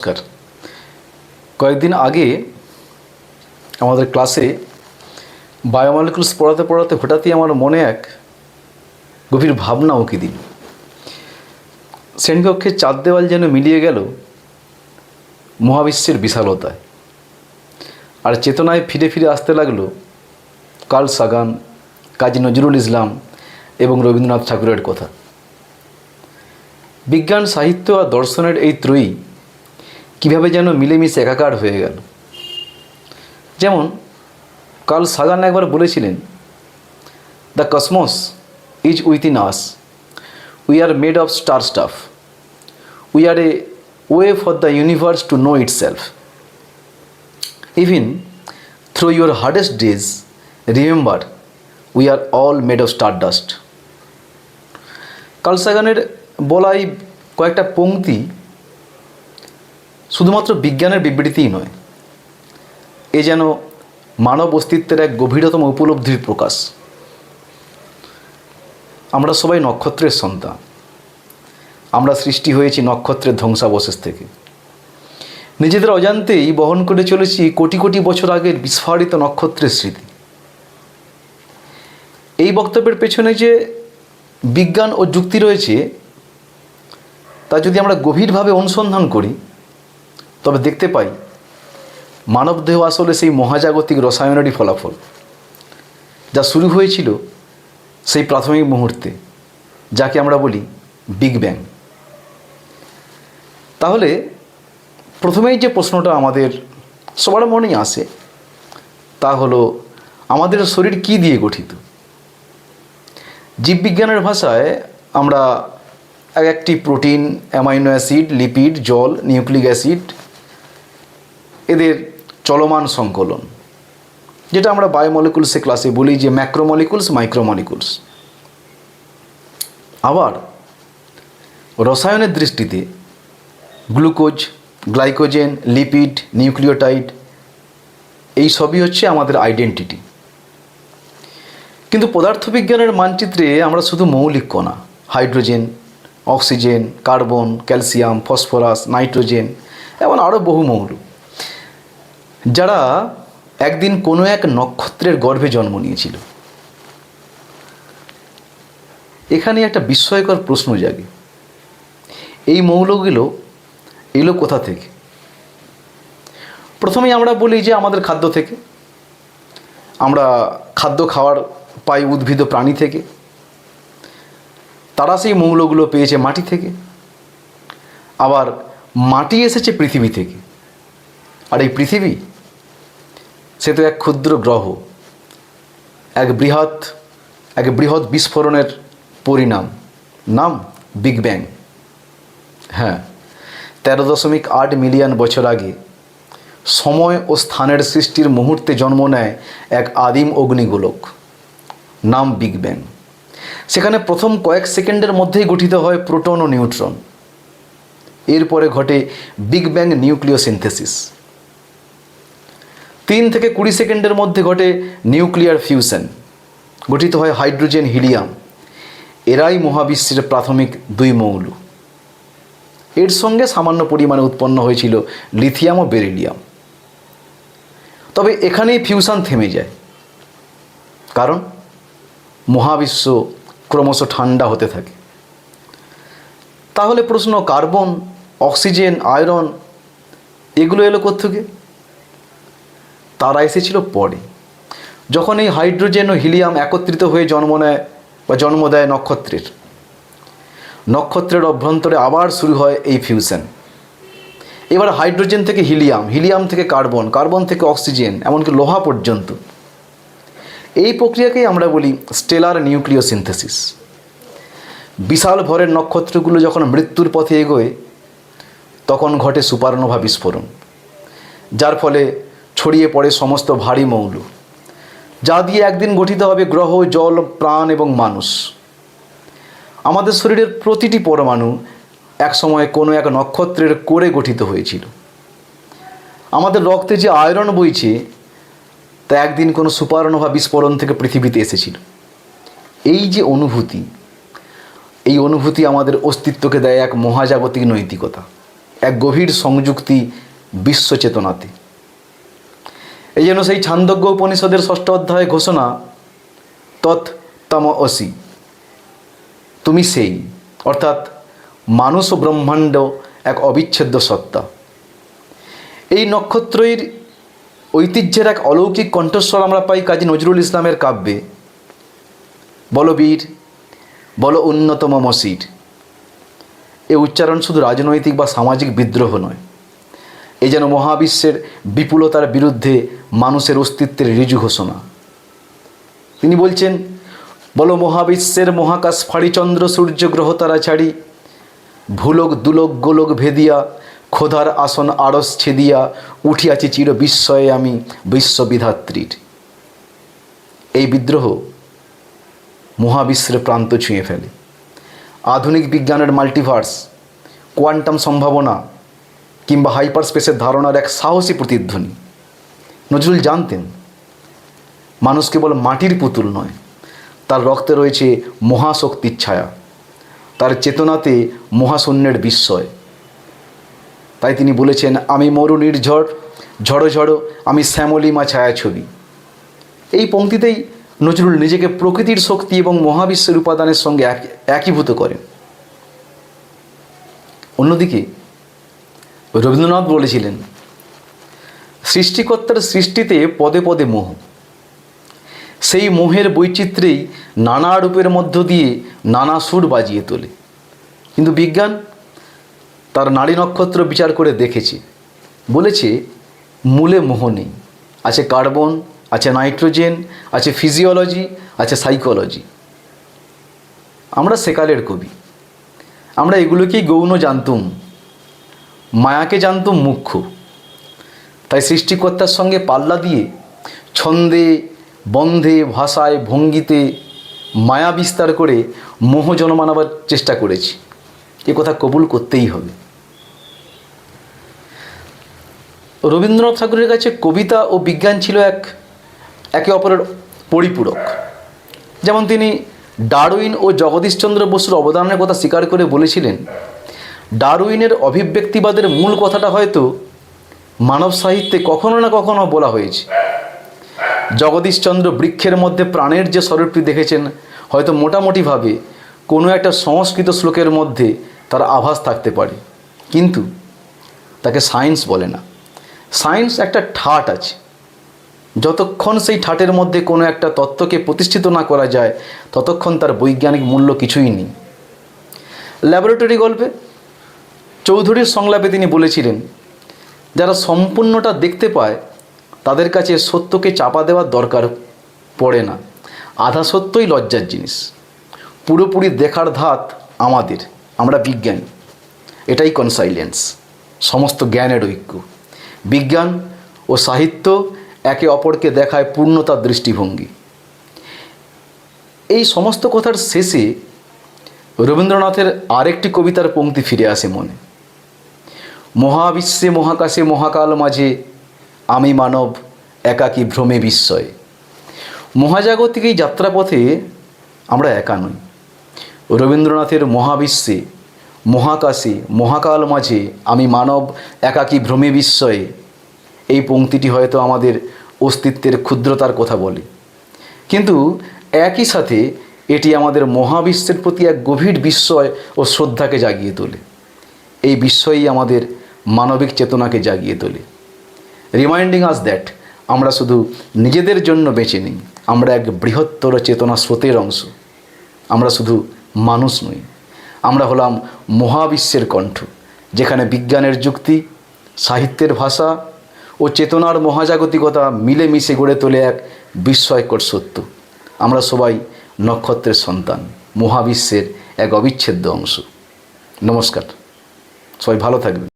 নমস্কার। কয়েকদিন আগে আমাদের ক্লাসে বায়োমলিকুলস পড়াতে পড়াতে হঠাৎই আমার মনে এক গভীর ভাবনা উকি দিন শ্রেণীকক্ষের চার দেওয়াল যেন মিলিয়ে গেল মহাবিশ্বের বিশালতায়। আর চেতনায় ফিরে ফিরে আসতে লাগল কার্ল সাগান, কাজী নজরুল ইসলাম এবং রবীন্দ্রনাথ ঠাকুরের কথা। বিজ্ঞান, সাহিত্য আর দর্শনের এই ত্রয়ী কীভাবে যেন মিলেমিশে একাকার হয়ে গেল। যেমন কাল সাগান একবার বলেছিলেন, the cosmos is within us. We are made of star stuff. We are a way for the universe to know itself even through your hardest days, remember, we are all made of star dust. Carl সাগানের বলাই কয়েকটা পংক্তি শুধুমাত্র বিজ্ঞানের বিবৃতিই নয়, এ যেন মানব অস্তিত্বের এক গভীরতম উপলব্ধির প্রকাশ। আমরা সবাই নক্ষত্রের সন্তান। আমরা সৃষ্টি হয়েছি নক্ষত্রের ধ্বংসাবশেষ থেকে। নিজেদের অজান্তেই বহন করে চলেছি কোটি কোটি বছর আগের বিস্ফারিত নক্ষত্রের স্মৃতি। এই বক্তব্যের পেছনে যে বিজ্ঞান ও যুক্তি রয়েছে, তা যদি আমরা গভীরভাবে অনুসন্ধান করি তবে দেখতে পাই মানবদেহ আসলে সেই মহাজাগতিক রসায়নেরই ফলাফল, যা শুরু হয়েছিল সেই প্রাথমিক মুহূর্তে, যাকে আমরা বলি বিগ ব্যাং তাহলে প্রথমেই যে প্রশ্নটা আমাদের সবার মনেই আসে, তা হলো আমাদের শরীর কি দিয়ে গঠিত? জীববিজ্ঞানের ভাষায় আমরা এক একটি প্রোটিন, অ্যামাইনো অ্যাসিড, লিপিড, জল, নিউক্লিক অ্যাসিড এদের চলমান সংকলন, যেটা আমরা বায়োমলিকুলসে ক্লাসে বলি যে ম্যাক্রোমলিকুলস মাইক্রোমলিকুলস আবার, রসায়নের দৃষ্টিতে গ্লুকোজ, গ্লাইকোজেন লিপিড নিউক্লিওটাইড, এই সবই হচ্ছে আমাদের আইডেন্টিটি কিন্তু পদার্থবিজ্ঞানের মানচিত্রে আমরা শুধু মৌলিক কণা hydrogen oxygen carbon calcium phosphorus nitrogen এমন আরও বহু মৌল। যারা একদিন কোনো এক নক্ষত্রের গর্ভে জন্ম নিয়েছিল। এখানে একটা বিস্ময়কর প্রশ্ন জাগে। এই মৌলগুলো এলো কোথা থেকে? প্রথমেই আমরা বলি যে আমাদের খাদ্য থেকে। আমরা খাদ্য খাওয়ার পাই উদ্ভিদ প্রাণী থেকে। তারা সেই মৌলগুলো পেয়েছে মাটি থেকে। আবার মাটি এসেছে পৃথিবী থেকে। আর এই পৃথিবী সে তো এক ক্ষুদ্র গ্রহ, এক বৃহৎ এক বৃহৎ বিস্ফোরণের পরিণাম, নাম বিগ ব্যাং হ্যাঁ তেরো দশমিক আট মিলিয়ন বছর আগে সময় ও স্থানের সৃষ্টির মুহূর্তে জন্ম নেয় এক আদিম অগ্নিগোলক, নাম বিগ ব্যাং সেখানে প্রথম কয়েক সেকেন্ডের মধ্যেই গঠিত হয় প্রোটন ও নিউট্রন। এরপরে ঘটে বিগ ব্যাং নিউক্লিয় সিনথেসিস। তিন থেকে কুড়ি সেকেন্ডের মধ্যে ঘটে নিউক্লিয়ার ফিউশন, গঠিত হয় হাইড্রোজেন হিলিয়াম। এরাই মহাবিশ্বের প্রাথমিক দুই মৌল। এর সঙ্গে সামান্য পরিমাণে উৎপন্ন হয়েছিল লিথিয়াম ও বেরিলিয়াম। তবে এখানেই ফিউশন থেমে যায়। কারণ মহাবিশ্ব ক্রমশ ঠান্ডা হতে থাকে। তাহলে প্রশ্ন কার্বন, অক্সিজেন, আয়রন, এগুলো এলো কোথেকে তারা এসেছিল পরে। যখন এই হাইড্রোজেন ও হিলিয়াম একত্রিত হয়ে জন্ম নেয় বা জন্ম দেয় নক্ষত্রের। নক্ষত্রের অভ্যন্তরে আবার শুরু হয় এই ফিউশন এবার হাইড্রোজেন থেকে হিলিয়াম হিলিয়াম থেকে কার্বন কার্বন থেকে অক্সিজেন, এমনকি লোহা পর্যন্ত। এই প্রক্রিয়াকেই আমরা বলি স্টেলার নিউক্লিয় সিনথেসিস বিশাল ভরের নক্ষত্রগুলো যখন মৃত্যুর পথে এগোয়, তখন ঘটে সুপারনোভা বিস্ফোরণ, যার ফলে ছড়িয়ে পড়ে সমস্ত ভারী মৌল, যা দিয়ে একদিন গঠিত হবে গ্রহ, জল, প্রাণ এবং মানুষ। আমাদের শরীরের প্রতিটি পরমাণু একসময় কোনো এক নক্ষত্রের কোরে গঠিত হয়েছিল। আমাদের রক্তে যে আয়রন বইছে, তা একদিন কোনো সুপারনোভা বিস্ফোরণ থেকে পৃথিবীতে এসেছিল। এই যে অনুভূতি, এই অনুভূতি আমাদের অস্তিত্বকে দেয় এক মহাজাগতিক নৈতিকতা, এক গভীর সংযুক্তি বিশ্ব চেতনাতে। এই যেন সেই ছান্দজ্ঞ উপনিষদের ষষ্ঠ অধ্যায় ঘোষণা, তৎ তম অসি। তুমি সেই, অর্থাৎ মানুষ ও ব্রহ্মাণ্ড এক অবিচ্ছেদ্য সত্তা। এই নক্ষত্রীর ঐতিহ্যের এক অলৌকিক কণ্ঠস্বর আমরা পাই কাজী নজরুল ইসলামের কাব্যে। বলবীর বল উন্নতম মসির। এ উচ্চারণ শুধু রাজনৈতিক বা সামাজিক বিদ্রোহ নয়। এ যেন মহাবিশ্বের বিপুলতার বিরুদ্ধে মানুষের অস্তিত্বের ঋজু ঘোষণা। তিনি বলছেন, বলো মহাবিশ্বের মহাকাশ ফাড়ি চন্দ্র সূর্য গ্রহ তারা ছাড়ি, ভুলোক, দুলোক, গোলক ভেদিয়া, খোদার আসন আড়স ছেদিয়া উঠিয়াছি চির বিস্ময়ে আমি বিশ্ববিধাত্রীর। এই বিদ্রোহ মহাবিশ্বের প্রান্ত ছুঁয়ে ফেলে। আধুনিক বিজ্ঞানের মাল্টিভার্স, কোয়ান্টাম সম্ভাবনা কিংবা হাইপার স্পেসের ধারণার এক সাহসী প্রতিধ্বনি। নজরুল জানতেন, মানুষ কেবল মাটির পুতুল নয়, তার রক্তে রয়েছে মহাশক্তির ছায়া, তার চেতনাতে মহাশূন্যের বিস্ময়। তাই তিনি বলেছেন, আমি মরু নির্ঝড় ঝড়ো ঝড়ো, আমি শ্যামলিমা ছায়াছবি। এই পংক্তিতেই নজরুল নিজেকে প্রকৃতির শক্তি এবং মহাবিশ্বের উপাদানের সঙ্গে এক, একীভূত করেন। অন্যদিকে রবীন্দ্রনাথ বলেছিলেন, সৃষ্টিকর্তার সৃষ্টিতে পদে পদে মোহ। সেই মোহের বৈচিত্র্যেই নানা রূপের মধ্য দিয়ে নানা সুর বাজিয়ে তোলে। কিন্তু বিজ্ঞান তার নারী নক্ষত্র বিচার করে দেখেছে। বলেছে, মূলে মোহ নেই। আছে কার্বন, আছে নাইট্রোজেন, আছে ফিজিওলজি, আছে সাইকোলজি। আমরা সেকালের কবি। আমরা এগুলোকেই গৌণ জানতুম। মায়াকে জানতুম মুখ্য। তাই সৃষ্টিকর্তার সঙ্গে পাল্লা দিয়ে ছন্দে, বন্ধে, ভাষায়, ভঙ্গিতে মায়া বিস্তার করে মোহ জন্মানাবার চেষ্টা করেছি। এ কথা কবুল করতেই হবে। রবীন্দ্রনাথ ঠাকুরের কাছে কবিতা ও বিজ্ঞান ছিল এক, একে অপরের পরিপূরক। যেমন তিনি ডারউইন ও জগদীশচন্দ্র বসুর অবদানের কথা স্বীকার করে বলেছিলেন ডারউইনের অভিব্যক্তিবাদের মূল কথাটা হয়তো মানব সাহিত্যে কখনো না কখনো বলা হয়েছে। জগদীশচন্দ্র বৃক্ষের মধ্যে প্রাণের যে স্বরূপটি দেখেছেন, হয়তো মোটামুটিভাবে কোনো একটা সংস্কৃত শ্লোকের মধ্যে তার আভাস থাকতে পারে। কিন্তু তাকে সায়েন্স বলে না। সায়েন্স একটা ঠাট আছে। যতক্ষণ সেই ঠাটের মধ্যে কোনো একটা তত্ত্বকে প্রতিষ্ঠিত না করা যায়, ততক্ষণ তার বৈজ্ঞানিক মূল্য কিছুই নেই। ল্যাবরেটরি গল্পে চৌধুরীর সংলাপে তিনি বলেছিলেন, যারা সম্পূর্ণটা দেখতে পায়, তাদের কাছে সত্যকে চাপা দেওয়ার দরকার পড়ে না। আধা সত্যই লজ্জার জিনিস। পুরোপুরি দেখার ধাত আমাদের। আমরা বিজ্ঞানী। এটাই কনসাইলেন্স সমস্ত জ্ঞানের ঐক্য। বিজ্ঞান ও সাহিত্য একে অপরকে দেখায় পূর্ণতার দৃষ্টিভঙ্গি। এই সমস্ত কথার শেষে রবীন্দ্রনাথের আরেকটি কবিতার পংক্তি ফিরে আসে মনে। মহাবিশ্বে, মহাকাশে, মহাকাল মাঝে আমি মানব একাকী ভ্রমে বিস্ময়ে। মহাজাগতিক এই যাত্রাপথে আমরা একা নই। রবীন্দ্রনাথের মহাবিশ্বে, মহাকাশে, মহাকাল মাঝে আমি মানব একাকী ভ্রমে বিস্ময়ে। এই পংক্তিটি হয়তো আমাদের অস্তিত্বের ক্ষুদ্রতার কথা বলে। কিন্তু একই সাথে এটি আমাদের মহাবিশ্বের প্রতি এক গভীর বিস্ময় ও শ্রদ্ধাকে জাগিয়ে তোলে। এই বিস্ময়ই আমাদের মানবিক চেতনাকে জাগিয়ে তোলে। রিমাইন্ডিং আস দ্যাট আমরা শুধু নিজেদের জন্য বেঁচে নেই, আমরা এক বৃহত্তর চেতনা স্রোতের অংশ। আমরা শুধু মানুষ নই, আমরা হলাম মহাবিশ্বের কণ্ঠ, যেখানে বিজ্ঞানের যুক্তি, সাহিত্যের ভাষা ও চেতনার মহাজাগতিকতা মিলেমিশে গড়ে তোলে এক বিস্ময়কর সত্য। আমরা সবাই নক্ষত্রের সন্তান, মহাবিশ্বের এক অবিচ্ছেদ্য অংশ। নমস্কার। সবাই ভালো থাকবেন।